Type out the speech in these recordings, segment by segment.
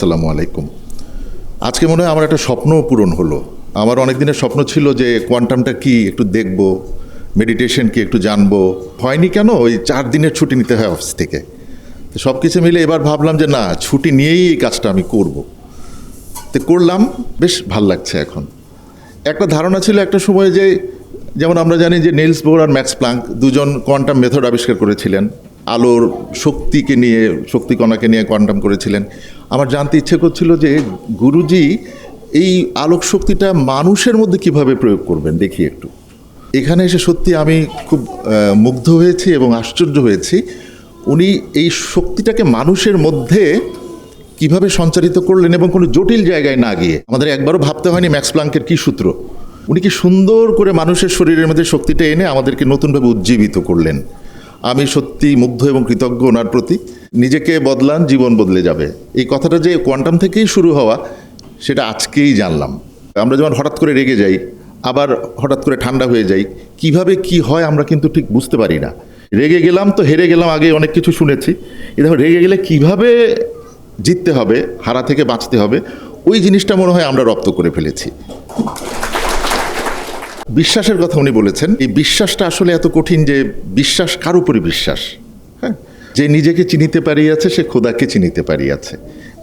আসসালামু আলাইকুম। আজকে মনে হয় আমার একটা স্বপ্ন পূরণ হলো। আমার অনেক দিনের স্বপ্ন ছিল যে কোয়ান্টামটা কি একটু দেখব, মেডিটেশন কি একটু জানব। হয়নি কেন? ওই চার দিনের ছুটি নিতে হয় অফিস থেকে। তো সব কিছু মিলে এবার ভাবলাম যে না, ছুটি নিয়েই এই কাজটা আমি করব। তো করলাম, বেশ ভালো লাগছে এখন। একটা ধারণা ছিল একটা সময় যে, যেমন আমরা জানি যে নেলস বোর আর ম্যাক্স প্লাঙ্ক দুজন কোয়ান্টাম মেথড আবিষ্কার করেছিলেন। আলোর শক্তিকে নিয়ে, শক্তিকণাকে নিয়ে কোয়ান্টাম করেছিলেন। আমার জানতে ইচ্ছে করছিল যে গুরুজি এই আলোক শক্তিটা মানুষের মধ্যে কীভাবে প্রয়োগ করবেন? দেখি একটু। এখানে এসে সত্যি আমি খুব মুগ্ধ হয়েছি এবং আশ্চর্য হয়েছি। উনি এই শক্তিটাকে মানুষের মধ্যে কীভাবে সঞ্চারিত করলেন এবং কোনো জটিল জায়গায় না গিয়ে? আমাদের একবারও ভাবতে হয়নি ম্যাক্স প্লাঙ্কের কী সূত্র। উনি কি সুন্দর করে মানুষের শরীরের মধ্যে শক্তিটা এনে আমাদেরকে নতুনভাবে উজ্জীবিত করলেন। আমি সত্যি মুগ্ধ এবং কৃতজ্ঞ ওনার প্রতি। নিজেকে বদলান, জীবন বদলে যাবে। এই কথাটা যে কোয়ান্টাম থেকেই শুরু হওয়া, সেটা আজকেই জানলাম। আমরা যেমন হঠাৎ করে রেগে যাই, আবার হঠাৎ করে ঠান্ডা হয়ে যাই, কীভাবে কি হয় আমরা কিন্তু ঠিক বুঝতে পারি না। রেগে গেলাম তো হেরে গেলাম, আগে অনেক কিছু শুনেছি। এ দেখো, রেগে গেলে কীভাবে জিততে হবে, হারা থেকে বাঁচতে হবে, ওই জিনিসটা মনে হয় আমরা রপ্ত করে ফেলেছি। বিশ্বাসের কথা উনি বলেছেন। এই বিশ্বাসটা আসলে এত কঠিন যে বিশ্বাস কার উপরে বিশ্বাস? হ্যাঁ? যে নিজেকে চিনিতে পারিয়াছে, সে খোদাকে চিনিতে পারিয়াছে।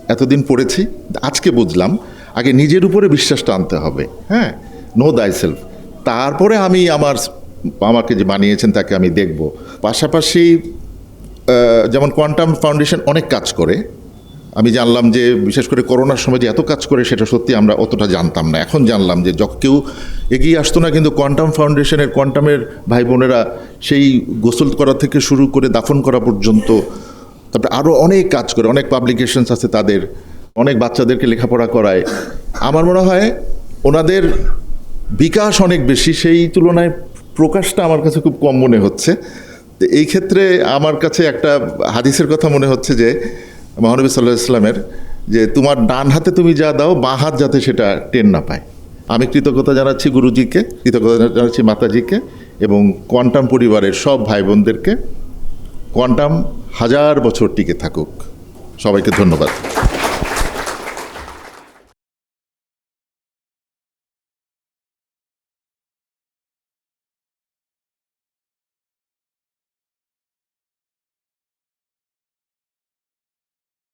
এতদিন পড়েছি, আজকে বুঝলাম, আগে নিজের উপরে বিশ্বাসটা আনতে হবে। হ্যাঁ? নো দাই সেলফ তারপরে আমি আমার আমাকে যে বানিয়েছেন, তাকে আমি দেখব। পাশাপাশি যেমন কোয়ান্টাম ফাউন্ডেশন অনেক কাজ করে। আমি জানলাম যে, বিশেষ করে করোনার সময় যে এত কাজ করে, সেটা সত্যি আমরা অতটা জানতাম না। এখন জানলাম যে যখন কেউ এগিয়ে আসতো না, কিন্তু কোয়ান্টাম ফাউন্ডেশনের, কোয়ান্টামের ভাই বোনেরা সেই গোসল করা থেকে শুরু করে দাফন করা পর্যন্ত, তারপরে আরও অনেক কাজ করে, অনেক পাবলিকেশনস আছে তাদের, অনেক বাচ্চাদেরকে লেখাপড়া করায়। আমার মনে হয় ওনাদের বিকাশ অনেক বেশি, সেই তুলনায় প্রকাশটা আমার কাছে খুব কম মনে হচ্ছে। এই ক্ষেত্রে আমার কাছে একটা হাদিসের কথা মনে হচ্ছে যে মহানবী সাল্লাহ ইসলামের যে তোমার ডান হাতে তুমি যা দাও, বাঁ হাত যাতে সেটা টেন না পায়। আমি কৃতজ্ঞতা জানাচ্ছি গুরুজিকে, কৃতজ্ঞতা জানাচ্ছি মাতাজিকে এবং কোয়ান্টাম পরিবারের সব ভাই বোনদেরকে কোয়ান্টাম হাজার বছর টিকে থাকুক। সবাইকে ধন্যবাদ।